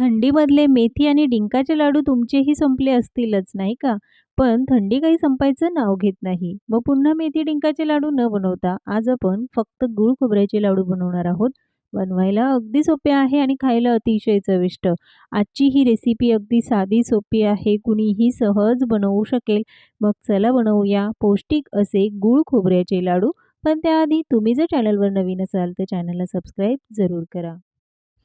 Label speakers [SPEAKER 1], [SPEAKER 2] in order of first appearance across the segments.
[SPEAKER 1] थंडीमधले मेथी आणि डिंकाचे लाडू तुमचेही संपले असतीलच, नाही का? पण थंडी काही संपायचं नाव घेत नाही. मग पुन्हा मेथी डिंकाचे लाडू न बनवता आज आपण फक्त गुळ खोबऱ्याचे लाडू बनवणार आहोत. बनवायला अगदी सोपे आहे आणि खायला अतिशय चविष्ट. आजची ही रेसिपी अगदी साधी, सोपी आहे. कुणीही सहज बनवू शकेल. मग चला बनवूया पौष्टिक असे गुळ खोबऱ्याचे लाडू. पण त्याआधी तुम्ही जर चॅनलवर नवीन असाल तर चॅनलला सबस्क्राईब जरूर करा.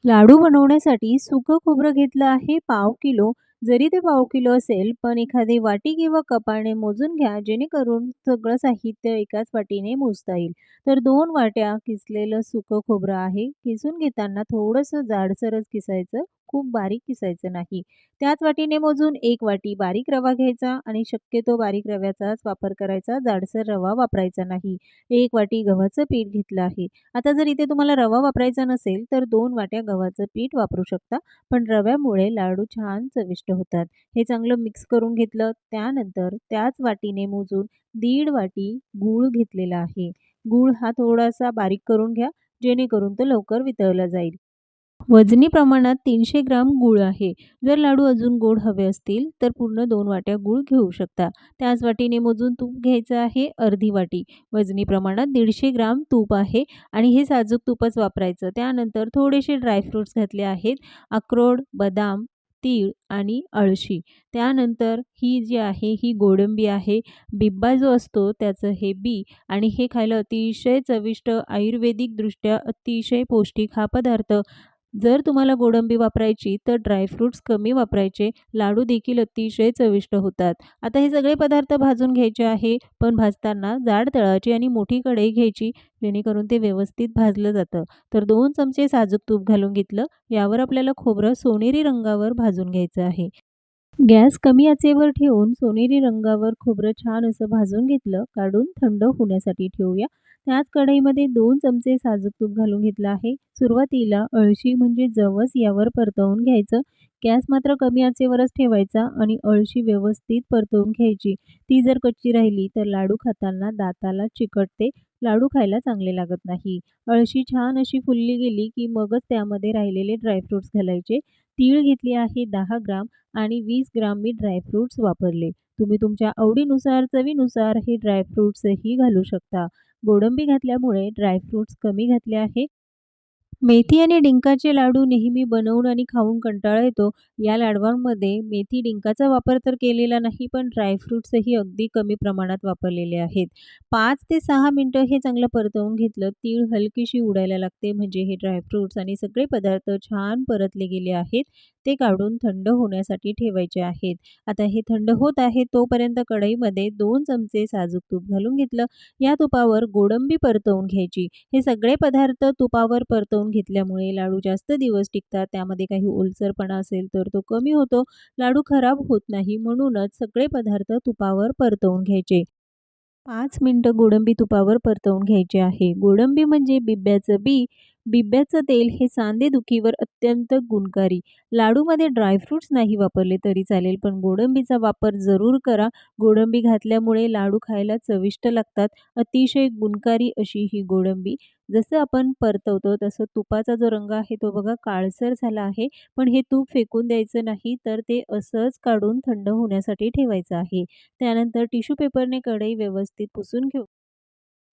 [SPEAKER 1] लाडू बनवण्यासाठी सुकं खोबरं घेतलं आहे पाव किलो. जरी ते पाव किलो असेल, पण एखादी वाटी किंवा कपाने मोजून घ्या, जेणेकरून सगळं साहित्य एकाच वाटीने मोजता येईल. तर दोन वाट्या किसलेलं सुकं खोबरं आहे. किसून घेताना थोडंसं जाडसरच किसायचं, खूप बारीक किसायचं नाही. त्याच वाटीने मोजून एक वाटी बारीक रवा घ्यायचा आणि शक्यतो बारीक रव्याचाच वापर करायचा, जाडसर रवा वापरायचा नाही. एक वाटी गव्हाचं पीठ घेतलं आहे. आता जर इथे तुम्हाला रवा वापरायचा नसेल, तर दोन वाट्या गव्हाचं पीठ वापरू शकता. पण रव्यामुळे लाडू छान चविष्ट होतात. हे चांगलं मिक्स करून घेतलं. त्यानंतर त्याच वाटीने मोजून दीड वाटी गूळ घेतलेला आहे. गूळ हा थोडासा बारीक करून घ्या, जेणेकरून तो लवकर वितळला जाईल. वजनी प्रमाणात तीनशे ग्राम गूळ आहे. जर लाडू अजून गोड हवे असतील, तर पूर्ण दोन वाट्या गूळ घेऊ शकता. त्याच वाटीने मोजून तूप घ्यायचं आहे अर्धी वाटी. वजनी प्रमाणात दीडशे ग्राम तूप आहे आणि हे साजूक तूपच वापरायचं. त्यानंतर थोडेसे ड्रायफ्रुट्स घातले आहेत. अक्रोड, बदाम, तीळ आणि अळशी. त्यानंतर ही जी आहे ही गोडंबी आहे. बिब्बा जो असतो त्याचं हे बी आणि हे खायला अतिशय चविष्ट, आयुर्वेदिकदृष्ट्या अतिशय पौष्टिक हा पदार्थ. जर तुम्हाला गोडंबी वापरायची तर ड्रायफ्रुट्स कमी वापरायचे. लाडू देखील अतिशय चविष्ट होतात. आता हे सगळे पदार्थ भाजून घ्यायचे आहे. पण भाजताना जाड तळाची आणि मोठी कढई घ्यायची, जेणेकरून ते व्यवस्थित भाजलं जातं. तर दोन चमचे साजूक तूप घालून घेतलं. यावर आपल्याला खोबरं सोनेरी रंगावर भाजून घ्यायचं आहे. गॅस कमी आचेवर ठेवून सोनेरी रंगावर खोबरं छान असं भाजून घेतलं. काढून थंड होण्यासाठी ठेवूया. त्याच कढईमध्ये दोन चमचे साजूक तूप घालून घेतलं आहे. सुरुवातीला अळशी म्हणजे जवस यावर परतवून घ्यायचं. गॅस मात्र कमी आचेवरच ठेवायचा आणि अळशी व्यवस्थित परतवून घ्यायची. ती जर कच्ची राहिली तर लाडू खाताना दाताला चिकटते. लाडू खायला चांगले लागत नाही. अळशी छान अशी फुलली गेली की मगच त्यामध्ये राहिलेले ड्रायफ्रुट्स घालायचे. तीळ घेतली आहे दहा ग्राम आणि वीस ग्राम मी ड्रायफ्रुट्स वापरले. तुम्ही तुमच्या आवडीनुसार, चवीनुसार हे ड्रायफ्रुट्सही घालू शकता. गोडंबी घातल्यामुळे ड्रायफ्रूट्स कमी घातले आहे. मेथी आणि डिंकाचे लाडू नेहमी बनवून आणि खाऊन कंटाळा येतो. या लाडवांमध्ये मेथी, डिंकाचा वापर तर केलेला नाही, पण ड्रायफ्रुट्सही अगदी कमी प्रमाणात वापरलेले आहेत. पाच ते सहा मिनटं हे चांगलं परतवून घेतलं. तीळ हलकीशी उडायला लागते, म्हणजे हे ड्रायफ्रुट्स आणि सगळे पदार्थ छान परतले गेले आहेत. ते काढून थंड होण्यासाठी ठेवायचे आहेत. आता हे थंड होत आहे तोपर्यंत कढईमध्ये दोन चमचे साजूक तूप घालून घेतलं. या तुपावर गोडंबी परतवून घ्यायची. हे सगळे पदार्थ तुपावर परतवून घेतल्यामुळे लाडू जास्त दिवस टिकतात. त्यामध्ये काही ओलसरपणा असेल तर तो कमी होतो. लाडू खराब होत नाही. म्हणूनच सगळे पदार्थ तुपावर परतवून घ्यायचे. पाच मिनिटं गोडंबी तुपावर परतवून घ्यायचे आहे. गोडंबी म्हणजे बिब्याचं बी. बिब्याचं तेल हे सांधेदुखीवर अत्यंत गुणकारी. लाडूमध्ये ड्रायफ्रूट्स नाही वापरले तरी चालेल, पण गोडंबीचा वापर जरूर करा. गोडंबी घातल्यामुळे लाडू खायला चविष्ट लागतात. अतिशय गुणकारी अशी ही गोडंबी. जसं आपण परतवतो तसं तुपाचा जो रंग आहे तो बघा काळसर झाला आहे. पण हे तूप फेकून द्यायचं नाही, तर ते असंच काढून थंड होण्यासाठी ठेवायचं आहे. त्यानंतर टिश्यू पेपरने कढई व्यवस्थित पुसून घेऊ.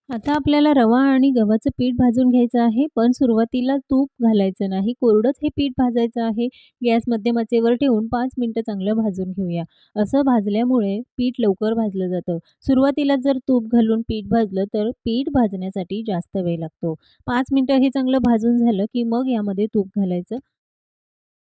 [SPEAKER 1] आता आपल्याला रवा आणि गव्हाचं पीठ भाजून घ्यायचं आहे. पण सुरुवातीला तूप घालायचं नाही. कोरडंच हे पीठ भाजायचं आहे. गॅस मध्यमाचेवर ठेवून पाच मिनटं चांगलं भाजून घेऊया. असं भाजल्यामुळे पीठ लवकर भाजलं जातं. सुरुवातीला जर तूप घालून पीठ भाजलं तर पीठ भाजण्यासाठी जास्त वेळ लागतो. पाच मिनटं हे चांगलं भाजून झालं की मग यामध्ये तूप घालायचं.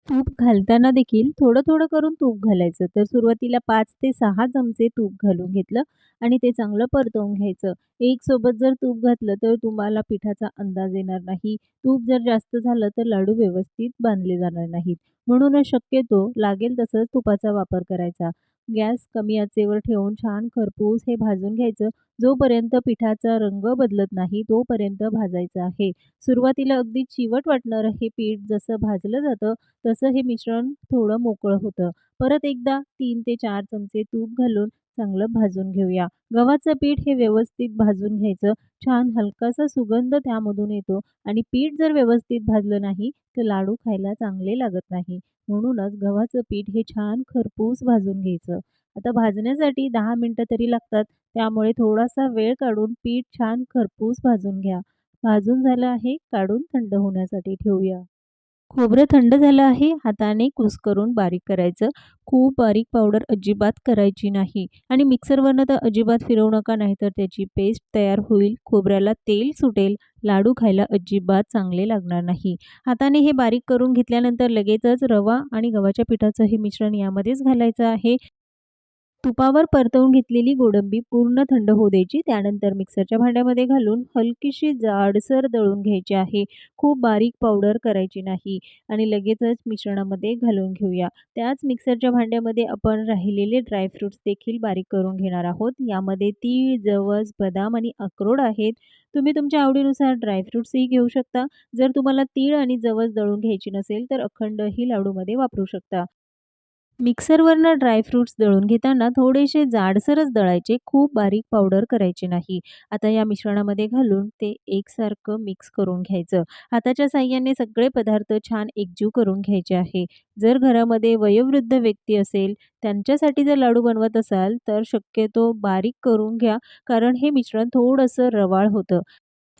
[SPEAKER 1] तूप घालताना देखील थोडं-थोडं करून तूप घालायचं. तर सुरुवातीला पाच ते सहा चमचे तूप घालून घेतलं आणि ते चांगलं परतवून घ्यायचं. एकसोबत जर तूप घातलं तर तुम्हाला पिठाचा अंदाज येणार नाही. तूप जर जास्त झालं तर लाडू व्यवस्थित बांधले जाणार नाहीत. म्हणूनच शक्यतो लागेल तसंच तुपाचा वापर करायचा. गॅस कमी आचेवर ठेवून छान खरपूस हे भाजून घ्यायचं. जोपर्यंत पिठाचा रंग बदलत नाही तोपर्यंत भाजायचं आहे. सुरुवातीला अगदी चिवट वाटणारं हे पीठ जसं भाजलं जातं, तसं हे मिश्रण थोडं मोकळं होतं. परत एकदा तीन ते चार चमचे तूप घालून चांगलं भाजून घेऊया गव्हाचं पीठ हे व्यवस्थित भाजून घ्यायचं छान हलकासा सुगंध त्यामधून येतो आणि पीठ जर व्यवस्थित भाजलं नाही तर लाडू खायला चांगले लागत नाही म्हणूनच गव्हाचं पीठ हे छान खरपूस भाजून घ्यायचं. आता भाजण्यासाठी दहा मिनटं तरी लागतात त्यामुळे थोडासा वेळ काढून पीठ छान खरपूस भाजून घ्या. भाजून झालं आहे काढून थंड होण्यासाठी ठेवूया. खोबरं थंड झालं आहे हाताने कुस्करून बारीक करायचं. खूप बारीक पावडर अजिबात करायची नाही आणि मिक्सरवरनं तर अजिबात फिरवू नका नाहीतर त्याची पेस्ट तयार होईल खोबऱ्याला तेल सुटेल लाडू खायला अजिबात चांगले लागणार नाही. हाताने हे बारीक करून घेतल्यानंतर लगेचच रवा आणि गव्हाच्या पिठाचं हे मिश्रण यामध्येच घालायचं आहे. तुपावर परतवून घेतलेली गोडंबी पूर्ण थंड होऊ द्यायची. त्यानंतर मिक्सरच्या भांड्यामध्ये घालून हलकीशी जाडसर दळून घ्यायची आहे. खूप बारीक पावडर करायची नाही. आणि लगेचच मिश्रणामध्ये घालून घेऊया. त्याच मिक्सरच्या भांड्यामध्ये आपण राहिलेले ड्रायफ्रूट्स देखील बारीक करून घेणार आहोत. यामध्ये तीळ जवस बदाम आणि अक्रोड आहेत. तुम्ही तुमच्या आवडीनुसार ड्रायफ्रूट्सही घेऊ शकता. जर तुम्हाला तीळ आणि जवस दळून घ्यायची नसेल तर अखंडही लाडूमध्ये वापरू शकता. मिक्सरवरनं ड्रायफ्रूट्स दळून घेताना थोडेसे जाडसरच दळायचे खूप बारीक पावडर करायची नाही. आता या मिश्रणामध्ये घालून ते एकसारखं मिक्स करून घ्यायचं. हाताच्या साह्याने सगळे पदार्थ छान एकजीव करून घ्यायचे आहे. जर घरामध्ये वयोवृद्ध व्यक्ती असेल त्यांच्यासाठी जर लाडू बनवत असाल तर शक्यतो बारीक करून घ्या कारण हे मिश्रण थोडंसं रवाळ होतं.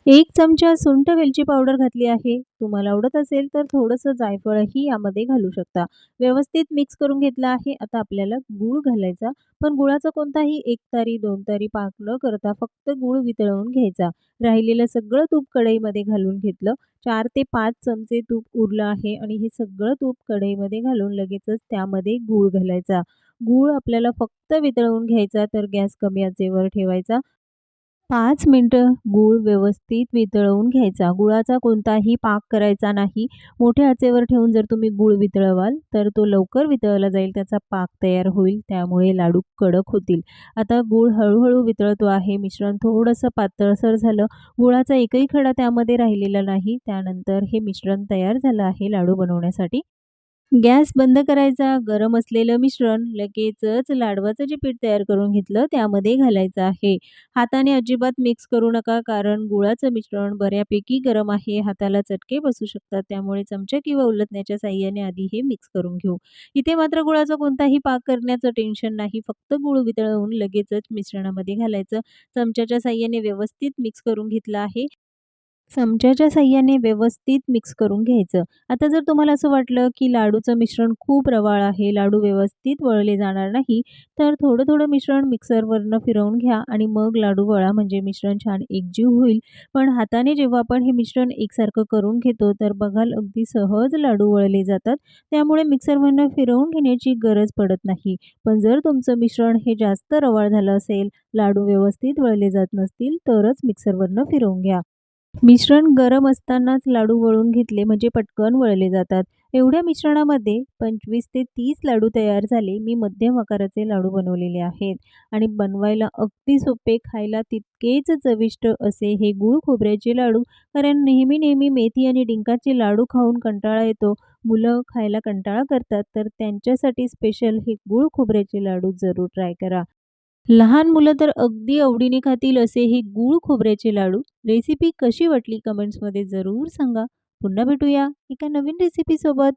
[SPEAKER 1] एक चमचा सुंठ वेलची पावडर घातली आहे. तुम्हाला आवडत असेल तर थोडंसं जायफळही यामध्ये घालू शकता. व्यवस्थित मिक्स करून घेतलं आहे. आता आपल्याला गूळ घालायचा. पण गुळाचा कोणताही एक तारी दोन तारी पाक न करता फक्त गूळ वितळवून घ्यायचा. राहिलेलं सगळं तूप कढईमध्ये घालून घेतलं. चार ते पाच चमचे तूप उरलं आहे आणि हे सगळं तूप कढईमध्ये घालून लगेचच त्यामध्ये गूळ घालायचा. गूळ आपल्याला फक्त वितळवून घ्यायचा तर गॅस कमी आचेवर ठेवायचा. पाच मिनटं गूळ व्यवस्थित वितळवून घ्यायचा. गुळाचा कोणताही पाक करायचा नाही. मोठ्या आचेवर ठेवून जर तुम्ही गूळ वितळवाल तर तो लवकर वितळला जाईल त्याचा पाक तयार होईल त्यामुळे लाडू कडक होतील. आता गूळ हळूहळू वितळतो आहे. मिश्रण थोडंसं पातळसर झालं. गुळाचा एकही खडा त्यामध्ये राहिलेला नाही. त्यानंतर हे मिश्रण तयार झालं आहे लाडू बनवण्यासाठी. गॅस बंद करायचा गरम असलेलं मिश्रण लगेचच लाडवाचं जे पीठ तयार करून घेतलं त्यामध्ये घालायचं आहे. हाताने अजिबात मिक्स करू नका कारण गुळाचं मिश्रण बऱ्यापैकी गरम आहे हाताला चटके बसू शकतात त्यामुळे चमचा किंवा उलटण्याच्या साह्याने आधी हे मिक्स करून घेऊ. इथे मात्र गुळाचा कोणताही पाक करण्याचं टेन्शन नाही फक्त गुळ वितळवून लगेचच मिश्रणामध्ये घालायचं. चमच्याच्या साह्याने व्यवस्थित मिक्स करून घेतलं आहे. चमच्याच्या साह्याने व्यवस्थित मिक्स करून घ्यायचं. आता जर तुम्हाला असं वाटलं की लाडूचं मिश्रण खूप रवाळ आहे लाडू व्यवस्थित वळले जाणार नाही तर थोडं थोडं मिश्रण मिक्सरवरनं फिरवून घ्या आणि मग लाडू वळा म्हणजे मिश्रण छान एकजीव होईल. पण हाताने जेव्हा आपण हे मिश्रण एकसारखं करून घेतो तर बघाल अगदी सहज लाडू वळले जातात. त्यामुळे मिक्सरवरनं फिरवून घेण्याची गरज पडत नाही. पण जर तुमचं मिश्रण हे जास्त रवाळ झालं असेल लाडू व्यवस्थित वळले जात नसतील तरच मिक्सरवरनं फिरवून घ्या. मिश्रण गरम असतानाच लाडू वळून घेतले म्हणजे पटकन वळले जातात. एवढ्या मिश्रणामध्ये पंचवीस ते तीस लाडू तयार झाले. मी मध्यम आकाराचे लाडू बनवलेले आहेत आणि बनवायला अगदी सोपे खायला तितकेच चविष्ट असे हे गुळ खोबऱ्याचे लाडू. कारण नेहमी नेहमी मेथी आणि डिंकाचे लाडू खाऊन कंटाळा येतो. मुलं खायला कंटाळा करतात तर त्यांच्यासाठी स्पेशल हे गुळ खोबऱ्याचे लाडू जरूर ट्राय करा. लहान मुलं तर अगदी आवडीने खातील असे हे गूळ खोबऱ्याचे लाडू. रेसिपी कशी वाटली कमेंट्समध्ये जरूर सांगा. पुन्हा भेटूया एका नवीन रेसिपीसोबत.